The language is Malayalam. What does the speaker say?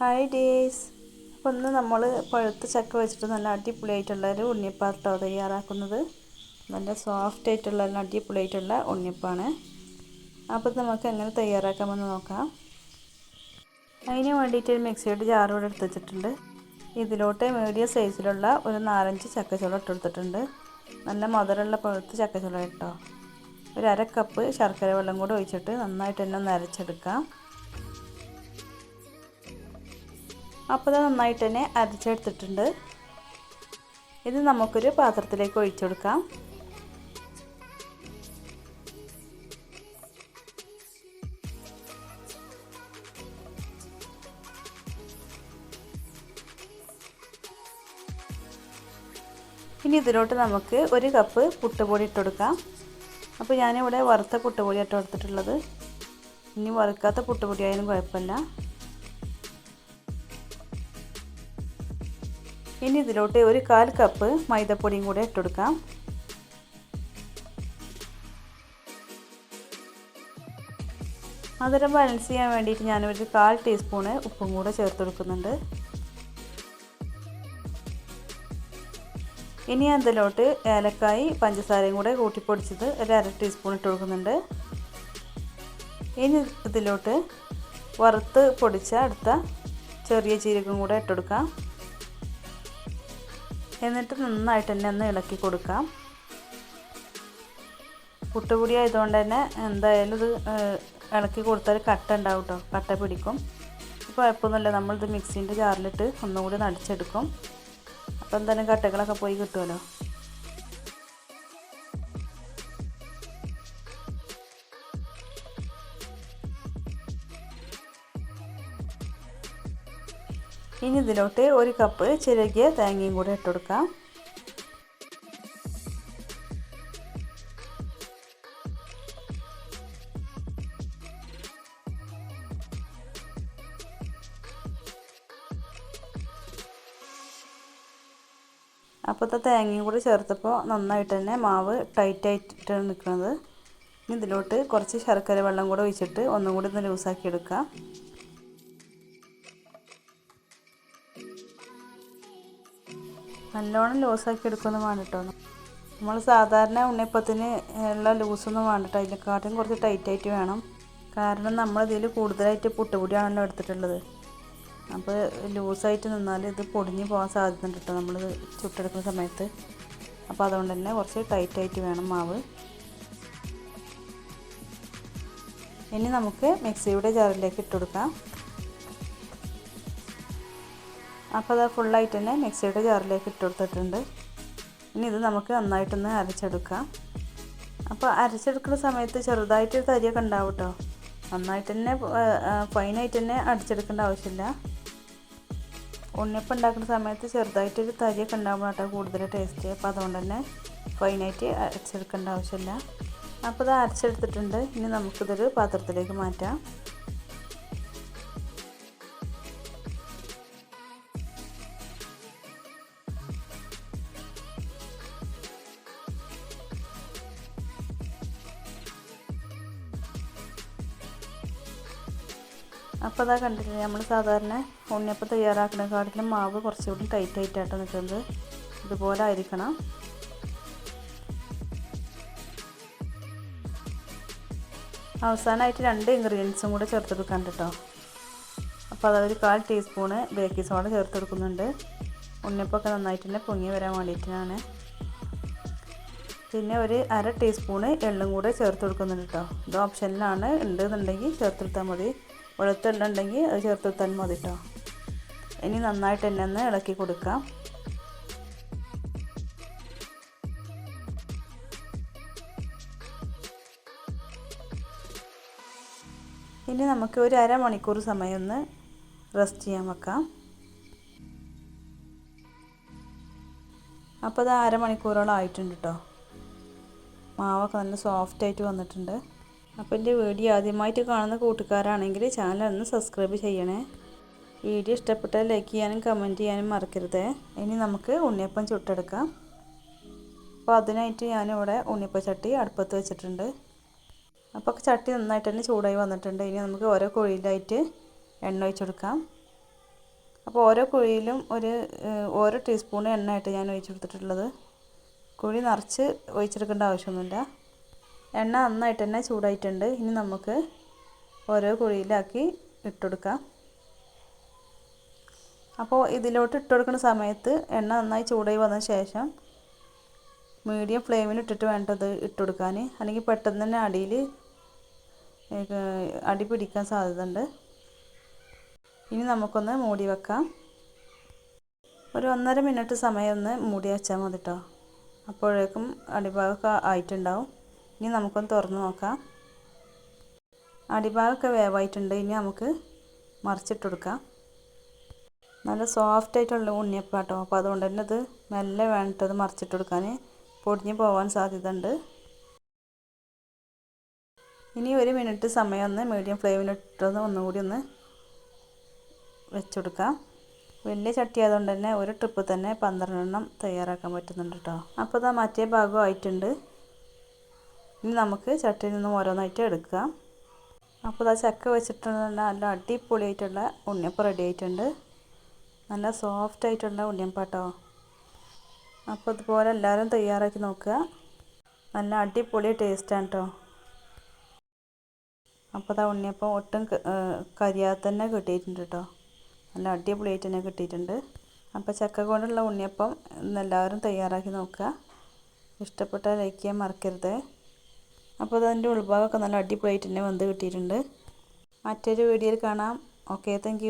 ഹായ് ഡേയ്സ് അപ്പോൾ ഇന്ന് നമ്മൾ പഴുത്ത ചക്ക വെച്ചിട്ട് നല്ല അടിപൊളിയായിട്ടുള്ള ഒരു ഉണ്ണിയപ്പാട്ടോ തയ്യാറാക്കുന്നത്. നല്ല സോഫ്റ്റ് ആയിട്ടുള്ള നല്ല അടിപൊളിയായിട്ടുള്ള ഉണ്ണിപ്പാണ് അപ്പോൾ നമുക്ക് എങ്ങനെ തയ്യാറാക്കാമെന്ന് നോക്കാം. അതിന് വേണ്ടിയിട്ട് ഒരു മിക്സിയുടെ ജാറോടെ എടുത്ത് വെച്ചിട്ടുണ്ട്. ഇതിലോട്ട് മീഡിയം സൈസിലുള്ള ഒരു നാലഞ്ച് ചക്കച്ചുള ഇട്ടെടുത്തിട്ടുണ്ട് നല്ല മധുരമുള്ള പഴുത്ത ചക്കച്ചുള കേട്ടോ. ഒരു അര കപ്പ് ശർക്കര വെള്ളം കൂടി ഒഴിച്ചിട്ട് നന്നായിട്ട് തന്നെ ഒന്ന് അരച്ചെടുക്കാം. അപ്പോൾ അത് നന്നായിട്ട് തന്നെ അരച്ചെടുത്തിട്ടുണ്ട്. ഇത് നമുക്കൊരു പാത്രത്തിലേക്ക് ഒഴിച്ചു കൊടുക്കാം. ഇനി ഇതിലോട്ട് നമുക്ക് ഒരു കപ്പ് പുട്ടുപൊടി ഇട്ട് കൊടുക്കാം. അപ്പോൾ ഞാനിവിടെ വറുത്ത പുട്ടുപൊടി ഇട്ട് ഇനി വറുക്കാത്ത പുട്ടുപൊടി ആയാലും കുഴപ്പമില്ല. ഇനി ഇതിലോട്ട് ഒരു കാൽ കപ്പ് മൈദപ്പൊടിയും കൂടെ ഇട്ടെടുക്കാം. മധുരം ബാലൻസ് ചെയ്യാൻ വേണ്ടിയിട്ട് ഞാനൊരു കാൽ ടീസ്പൂണ് ഉപ്പും കൂടെ ചേർത്ത് കൊടുക്കുന്നുണ്ട് ഇനി അതിലോട്ട് ഏലക്കായി പഞ്ചസാരയും കൂടെ കൂട്ടിപ്പൊടിച്ചത് ഒരു അര ടീസ്പൂൺ ഇട്ട് കൊടുക്കുന്നുണ്ട് ഇനി ഇതിലോട്ട് വറുത്ത് പൊടിച്ച അടുത്ത ചെറിയ ജീരകം കൂടെ ഇട്ടുകൊടുക്കാം എന്നിട്ട് നന്നായിട്ട് തന്നെ ഒന്ന് ഇളക്കി കൊടുക്കാം. പുട്ടുപൊടി ആയതുകൊണ്ട് തന്നെ എന്തായാലും ഇത് ഇളക്കി കൊടുത്താൽ കട്ട ഉണ്ടാവും കേട്ടോ കട്ട പിടിക്കും. ഇപ്പോൾ കുഴപ്പമൊന്നുമില്ല. നമ്മളിത് മിക്സിന്റെ ജാറിലിട്ട് ഒന്നുകൂടി നടിച്ചെടുക്കും അപ്പോൾ എന്തായാലും കട്ടകളൊക്കെ പോയി കിട്ടുമല്ലോ. ഇനി ഇതിലോട്ട് ഒരു കപ്പ് ചിരകിയ തേങ്ങയും കൂടെ ഇട്ട് കൊടുക്കാം. അപ്പോഴത്തെ തേങ്ങയും കൂടി ചേർത്തപ്പോൾ നന്നായിട്ട് തന്നെ മാവ് ടൈറ്റായിട്ടാണ് നിൽക്കുന്നത്. ഇതിലോട്ട് കുറച്ച് ശർക്കര വെള്ളം കൂടെ ഒഴിച്ചിട്ട് ഒന്നും കൂടി ഒന്ന് ലൂസാക്കി എടുക്കാം. നല്ലോണം ലൂസാക്കി എടുക്കൊന്നും വേണ്ട കേട്ടോ നമ്മൾ സാധാരണ ഉണ്ണിയപ്പത്തിന് ഉള്ള ലൂസൊന്നും വേണ്ട കേട്ടോ അതിനെക്കാട്ടും കുറച്ച് ടൈറ്റായിട്ട് വേണം. കാരണം നമ്മൾ കൂടുതലായിട്ട് പുട്ടുപൊടിയാണല്ലോ എടുത്തിട്ടുള്ളത്. അപ്പോൾ ലൂസായിട്ട് നിന്നാൽ ഇത് പൊടിഞ്ഞ് പോകാൻ സാധ്യതയുണ്ട് കേട്ടോ നമ്മൾ ചുട്ടെടുക്കുന്ന സമയത്ത്. അപ്പോൾ അതുകൊണ്ട് തന്നെ കുറച്ച് ടൈറ്റായിട്ട് വേണം മാവ്. ഇനി നമുക്ക് മിക്സിയുടെ ജാറിലേക്ക് ഇട്ട് കൊടുക്കാം. അപ്പോൾ അത് ഫുള്ളായിട്ട് തന്നെ മിക്സിയുടെ ജാറിലേക്ക് ഇട്ട് കൊടുത്തിട്ടുണ്ട്. ഇനി ഇത് നമുക്ക് നന്നായിട്ടൊന്ന് അരച്ചെടുക്കാം. അപ്പോൾ അരച്ചെടുക്കുന്ന സമയത്ത് ചെറുതായിട്ട് തരിയൊക്കെ ഉണ്ടാവും കേട്ടോ നന്നായിട്ട് തന്നെ ഫൈനായിട്ട് തന്നെ അടിച്ചെടുക്കേണ്ട ആവശ്യമില്ല. ഉണ്ണിയപ്പം ഉണ്ടാക്കുന്ന സമയത്ത് ചെറുതായിട്ടൊരു തരിയൊക്കെ ഉണ്ടാവുമ്പോൾ കേട്ടോ കൂടുതൽ ടേസ്റ്റ് അപ്പോൾ അതുകൊണ്ട് തന്നെ ഫൈനായിട്ട് അരച്ചെടുക്കേണ്ട ആവശ്യമില്ല. അപ്പോൾ ഇത് അരച്ചെടുത്തിട്ടുണ്ട്. ഇനി നമുക്കിതൊരു പാത്രത്തിലേക്ക് മാറ്റാം. അപ്പോൾ അതാ കണ്ടില്ലേ നമ്മൾ സാധാരണ ഉണ്ണിയപ്പം തയ്യാറാക്കുന്ന കാട്ടിലും മാവ് കുറച്ചുകൂടി ടൈറ്റ് ആയിട്ടാണ് നിൽക്കുന്നത്. ഇതുപോലെ ആയിരിക്കണം. അവസാനമായിട്ട് രണ്ട് ഇൻഗ്രീഡിയൻസും കൂടെ ചേർത്തെടുക്കാൻ കേട്ടോ. അപ്പോൾ അതൊരു കാൽ ടീസ്പൂണ് ബേക്കിംഗ് സോഡ ചേർത്തെടുക്കുന്നുണ്ട്. ഉണ്ണിയപ്പൊക്കെ നന്നായിട്ട് തന്നെ പൊങ്ങി വരാൻ വേണ്ടിയിട്ടാണ്. പിന്നെ ഒരു അര ടീസ്പൂണ് എള്ളും കൂടെ ചേർത്ത് കൊടുക്കുന്നുണ്ട് കേട്ടോ. ഇത് ഓപ്ഷനിലാണ് ഉണ്ടെന്നുണ്ടെങ്കിൽ ചേർത്തെടുത്താൽ മതി. വെളുത്തുണ്ടെങ്കിൽ അത് ചേർത്ത് തന്നെ മതി കേട്ടോ ഇനി നന്നായിട്ട് എന്നെ ഒന്ന് ഇളക്കി കൊടുക്കാം. ഇനി നമുക്ക് ഒരു അരമണിക്കൂർ സമയം ഒന്ന് റെസ്റ്റ് ചെയ്യാൻ വെക്കാം. അപ്പോൾ അത് അരമണിക്കൂറോളം ആയിട്ടുണ്ട് കേട്ടോ മാവൊക്കെ നല്ല സോഫ്റ്റായിട്ട് വന്നിട്ടുണ്ട്. അപ്പോൾ എന്റെ വീഡിയോ ആദ്യമായിട്ട് കാണുന്ന കൂട്ടുകാരാണെങ്കിൽ ചാനൽ ഒന്ന് സബ്സ്ക്രൈബ് ചെയ്യണേ. വീഡിയോ ഇഷ്ടപ്പെട്ടാൽ ലൈക്ക് ചെയ്യാനും കമന്റ് ചെയ്യാനും മറക്കരുത്. ഇനി നമുക്ക് ഉണ്ണിയപ്പം ചുട്ടെടുക്കാം. അപ്പോൾ അതിനായിട്ട് ഞാനിവിടെ ഉണ്ണിയപ്പം ചട്ടി അടുപ്പത്ത് വെച്ചിട്ടുണ്ട്. അപ്പോൾ ചട്ടി നന്നായിട്ട് തന്നെ ചൂടായി വന്നിട്ടുണ്ട്. ഇനി നമുക്ക് ഓരോ കുഴിയിലായിട്ട് എണ്ണ ഒഴിച്ചെടുക്കാം. അപ്പോൾ ഓരോ കുഴിയിലും ഒരു ഓരോ ടീസ്പൂൺ എണ്ണയായിട്ട് ഞാൻ ഒഴിച്ചു കൊടുത്തിട്ടുള്ളത് കുഴി നിറച്ച് ഒഴിച്ചെടുക്കേണ്ട ആവശ്യമൊന്നുമില്ല. എണ്ണ നന്നായിട്ട് തന്നെ ചൂടായിട്ടുണ്ട്. ഇനി നമുക്ക് ഓരോ കുഴിയിലാക്കി ഇട്ടുകൊടുക്കാം. അപ്പോൾ ഇതിലോട്ട് ഇട്ട് കൊടുക്കുന്ന സമയത്ത് എണ്ണ നന്നായി ചൂടായി വന്ന ശേഷം മീഡിയം ഫ്ലെയിമിൽ ഇട്ടിട്ട് വേണ്ടത് ഇട്ട് കൊടുക്കാൻ അല്ലെങ്കിൽ പെട്ടെന്ന് തന്നെ അടിയിൽ അടി പിടിക്കാൻ സാധ്യതയുണ്ട്. ഇനി നമുക്കൊന്ന് മൂടി വെക്കാം. ഒരു ഒന്നര മിനിറ്റ് സമയം ഒന്ന് മൂടി വെച്ചാൽ മതി കേട്ടോ അപ്പോഴേക്കും അടിഭാഗമൊക്കെ ആയിട്ടുണ്ടാവും. ഇനി നമുക്കൊന്ന് തുറന്ന് നോക്കാം. അടിഭാഗമൊക്കെ വേവായിട്ടുണ്ട്. ഇനി നമുക്ക് മറിച്ചിട്ട് കൊടുക്കാം. നല്ല സോഫ്റ്റ് ആയിട്ടുള്ള ഉണ്ണിയപ്പം കേട്ടോ അപ്പോൾ അതുകൊണ്ട് തന്നെ ഇത് മെല്ലെ വേണ്ടത് മറിച്ചിട്ട് കൊടുക്കാൻ പൊടിഞ്ഞ് പോകാൻ സാധ്യത ഉണ്ട് ഇനി ഒരു മിനിറ്റ് സമയം ഒന്ന് മീഡിയം ഫ്ലെയിമിലിട്ടൊന്ന് ഒന്നുകൂടി ഒന്ന് വെച്ചുകൊടുക്കാം വലിയ ചട്ടി ആയതുകൊണ്ട് തന്നെ ഒരു ട്രിപ്പ് തന്നെ പന്ത്രണ്ടെണ്ണം തയ്യാറാക്കാൻ പറ്റുന്നുണ്ട് കേട്ടോ അപ്പോൾ ഇതാ മറ്റേ ഭാഗം ആയിട്ടുണ്ട്. ഇനി നമുക്ക് ചട്ടിയിൽ നിന്നും ഓരോന്നായിട്ട് എടുക്കാം. അപ്പോൾ ഇതാ ചക്ക വെച്ചിട്ടുള്ള നല്ല അടിപൊളിയായിട്ടുള്ള ഉണ്ണിയപ്പം റെഡി ആയിട്ടുണ്ട്. നല്ല സോഫ്റ്റ് ആയിട്ടുള്ള ഉണ്ണിയപ്പാട്ടോ. അപ്പോൾ ഇതുപോലെ എല്ലാവരും തയ്യാറാക്കി നോക്കുക. നല്ല അടിപൊളി ടേസ്റ്റാണ് കേട്ടോ അപ്പോൾ അതാ ഉണ്ണിയപ്പം ഒട്ടും കരിയാതെ തന്നെ കിട്ടിയിട്ടുണ്ട് കേട്ടോ നല്ല അടിപൊളിയായിട്ട് തന്നെ കിട്ടിയിട്ടുണ്ട്. അപ്പോൾ ചക്ക കൊണ്ടുള്ള ഉണ്ണിയപ്പം എല്ലാവരും തയ്യാറാക്കി നോക്കുക. ഇഷ്ടപ്പെട്ടാൽ ലൈക്ക് ചെയ്യാൻ മറക്കരുത്. അപ്പോൾ അതിന്റെ ഉൾഭാഗമൊക്കെ നല്ല അടിപൊളിയായിട്ട് തന്നെ വന്ന് കിട്ടിയിട്ടുണ്ട്. മറ്റൊരു വീഡിയോയിൽ കാണാം. Okay thank